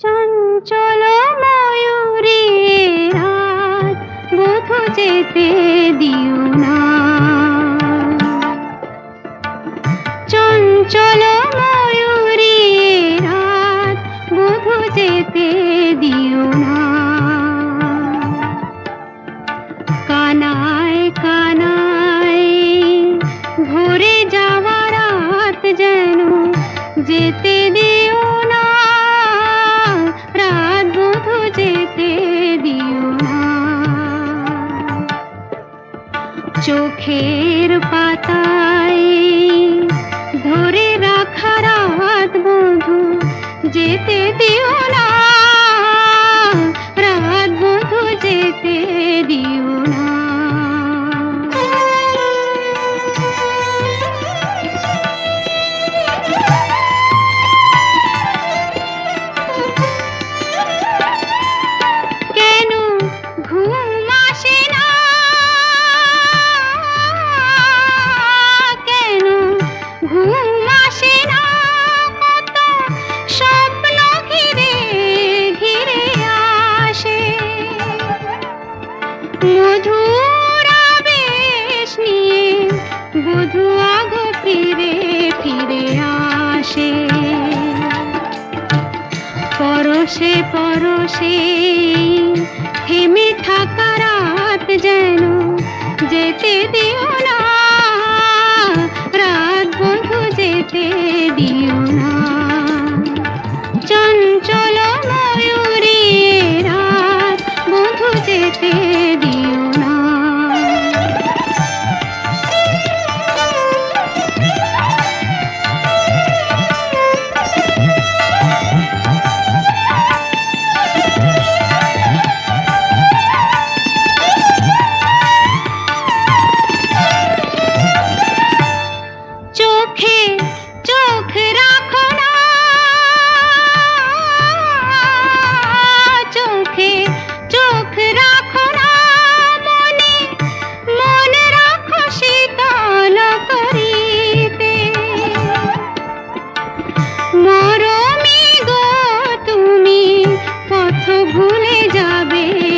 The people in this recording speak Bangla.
চঞ্চল ময়ূরে রাত বোধ যেতে দিও না। চঞ্চল ময়ূরে রাত বোধ যেতে দিও না। কানায় কানায় ভরে যাওয়া রাত যেন যেতে চোখের পাতায়। আশে পরশে থেমে থাকা রাত যেন যেতে দিও না। যাবে